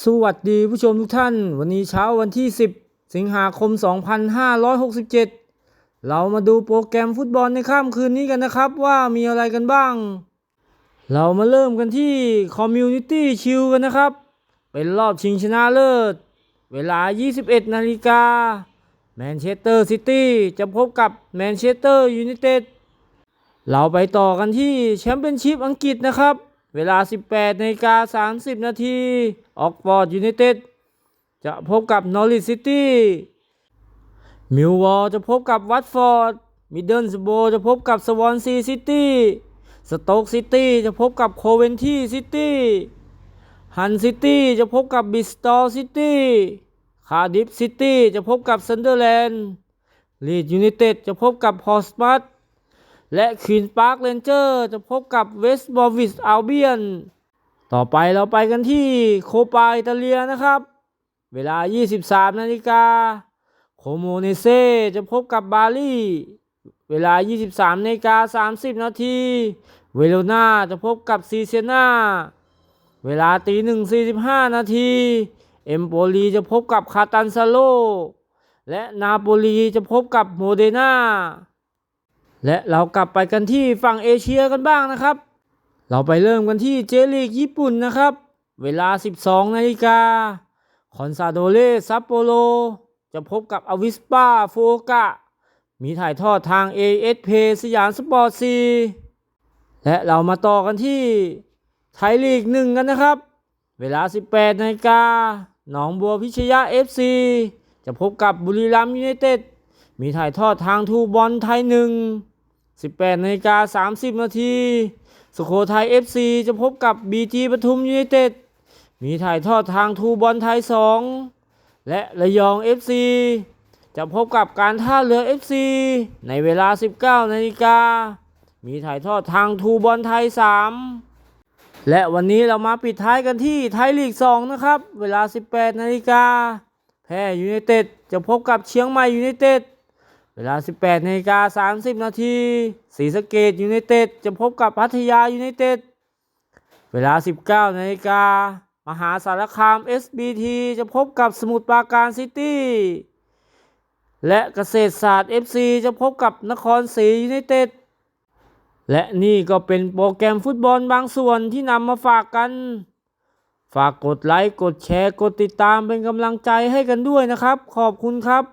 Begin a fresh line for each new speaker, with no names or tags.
สวัสดีผู้ชมทุกท่าน วันนี้เช้าวันที่ 10 สิงหาคม 2567 เรามาดูโปรแกรมฟุตบอลในค่ำคืนนี้กันนะครับว่ามีอะไรกันบ้าง เรามาเริ่มกันที่ Community Shield กันนะครับ เป็นรอบชิงชนะเลิศ เวลา 21 นาฬิกาแมนเชสเตอร์ซิตี้จะพบกับแมนเชสเตอร์ยูไนเต็ดเราไปต่อกันที่แชมเปี้ยนชิพอังกฤษนะครับ เวลา 18นาฬิกา30 นาทีออกฟอร์ดยูไนเต็ดจะพบกับนอริ c ซิตี้มิลวอลจะพบกับวัตฟอร์ดมิดเดิลสโบจะพบกับสวอนซีซิตี้สโต๊กซิตี้จะพบกับโคเวนทีซิตี้ฮันซิตี้จะพบกับบิสตอลซิตี้คาดิฟซิตี้จะพบกับซันเดอร์แลนด์ลีดยูไนเต็ดจะพบกับพอสมัต และควีนปาร์คเรนเจอร์จะพบกับเวสต์บอวิสอัลเบียนต่อไปเราไปกันที่โคปาอิตาเลียนะครับ เวลา 23 นาฬิกา โคโมเนเซจะพบกับบาลีเวลา 23นาฬิกา30 นาที เวโรนาจะพบกับซีเซนาเวลาตีหนึ่ง45นาที เอมโปลีจะพบกับคาตันซาโล และนาโปลีจะพบกับโมเดนา และเรากลับไปกันที่ฝั่งเอเชียกันบ้างนะครับ เราไปเริ่มกันที่เจลีกญี่ปุ่นนะครับ เวลา 12 นาฬิกา คอนซาโดเลซัปโปโรจะพบกับอวิสปาโฟกะ มีถ่ายทอดทาง ASP สยามสปอร์ตซีและเรามาต่อกันที่ไทยลีกหนึ่งกันนะครับ เวลา 18นาฬิกา หนองบัวพิชยะ FC จะพบกับบุรีรัมย์ยูไนเต็ด มีถ่ายทอดทางทูบอลไทยหนึ่ง 18นาฬิกา30 นาทีสุโขทัย FC จะพบกับ BG ปทุมยูไนเต็ดมีถ่ายทอดทางทูบอลไทย 2 และระยอง FC จะพบกับการท่าเรือ FC ในเวลา 19นาฬิกามีถ่ายทอดทางทูบอลไทย 3 และวันนี้เรามาปิดท้ายกันที่ไทยลีก 2 นะครับ เวลา 18นาฬิกาแพร่ยูไนเต็ดจะพบกับเชียงใหม่ยูไนเต็ด เวลา 18นาฬิกา30 นาทีศรีสะเกดยูไนเต็ดจะพบกับพัทยายูไนเต็ด เวลา 19นาฬิกามหาสารคาม SBT จะพบกับสมุทรปราการซิตี้ และเกษตรศาสตร์ FC จะพบกับนครศรียูไนเต็ด และนี่ก็เป็นโปรแกรมฟุตบอลบางส่วนที่นำมาฝากกัน ฝากกดไลค์ กดแชร์ กดติดตามเป็นกำลังใจให้กันด้วยนะครับ ขอบคุณครับ